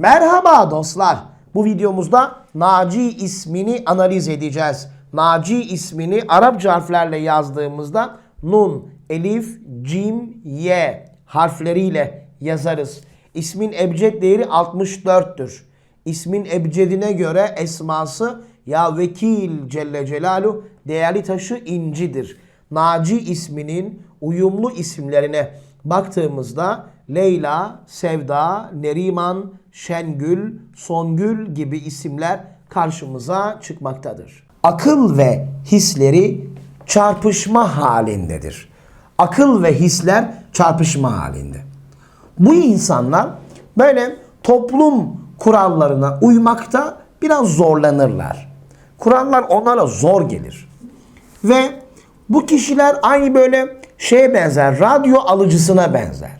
Merhaba dostlar. Bu videomuzda Naci ismini analiz edeceğiz. Naci ismini Arapça harflerle yazdığımızda Nun, Elif, Cim, Y harfleriyle yazarız. İsmin ebced değeri 64'tür. İsmin ebcedine göre esması ya vekil Celle Celalu değerli taşı incidir. Naci isminin uyumlu isimlerine baktığımızda Leyla, Sevda, Neriman, Şengül, Songül gibi isimler karşımıza çıkmaktadır. Akıl ve hisleri çarpışma halindedir. Akıl ve hisler çarpışma halinde. Bu insanlar böyle toplum kurallarına uymakta biraz zorlanırlar. Kurallar onlara zor gelir. Ve bu kişiler aynı böyle şeye benzer, radyo alıcısına benzer.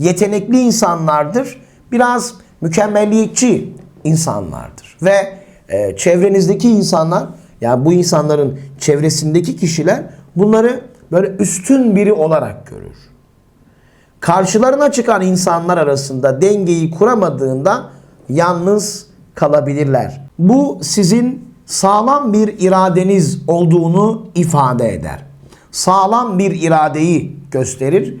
yetenekli insanlardır. Biraz mükemmelliyetçi insanlardır. Ve e, çevrenizdeki insanlar, yani bu insanların çevresindeki kişiler bunları böyle üstün biri olarak görür. Karşılarına çıkan insanlar arasında dengeyi kuramadığında yalnız kalabilirler. Bu sizin sağlam bir iradeniz olduğunu ifade eder. Sağlam bir iradeyi gösterir.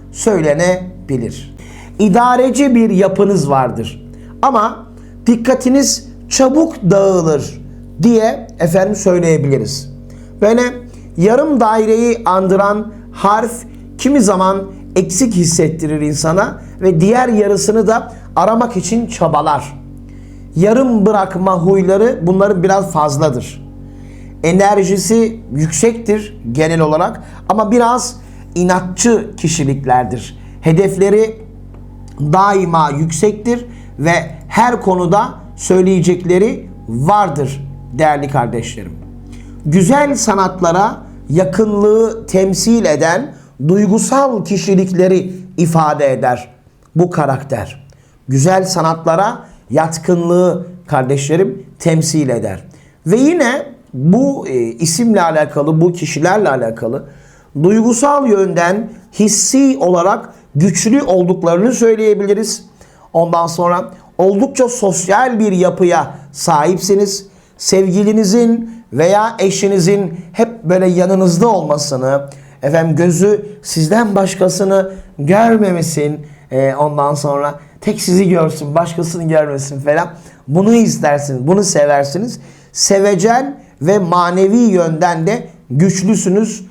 söylenebilir. İdareci bir yapınız vardır. Ama dikkatiniz çabuk dağılır diye efendim söyleyebiliriz. Böyle yarım daireyi andıran harf kimi zaman eksik hissettirir insana ve diğer yarısını da aramak için çabalar. Yarım bırakma huyları bunların biraz fazladır. Enerjisi yüksektir genel olarak ama biraz inatçı kişiliklerdir. Hedefleri daima yüksektir ve her konuda söyleyecekleri vardır değerli kardeşlerim. Güzel sanatlara yakınlığı temsil eden duygusal kişilikleri ifade eder bu karakter. Güzel sanatlara yatkınlığı kardeşlerim temsil eder. Ve yine bu e, isimle alakalı, bu kişilerle alakalı duygusal yönden hissi olarak güçlü olduklarını söyleyebiliriz. Ondan sonra oldukça sosyal bir yapıya sahipsiniz. sevgilinizin veya eşinizin hep böyle yanınızda olmasını, efendim gözü sizden başkasını görmemesin, e, ondan sonra tek sizi görsün, başkasını görmesin falan. Bunu istersiniz, bunu seversiniz. Sevecen ve manevi yönden de güçlüsünüz.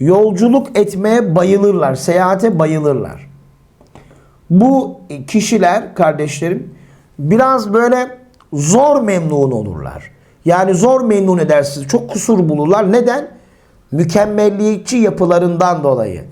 Yolculuk etmeye bayılırlar. Seyahate bayılırlar. Bu kişiler kardeşlerim biraz böyle zor memnun olurlar. Yani zor memnun edersiniz. Çok kusur bulurlar. Neden? Mükemmelliyetçi yapılarından dolayı.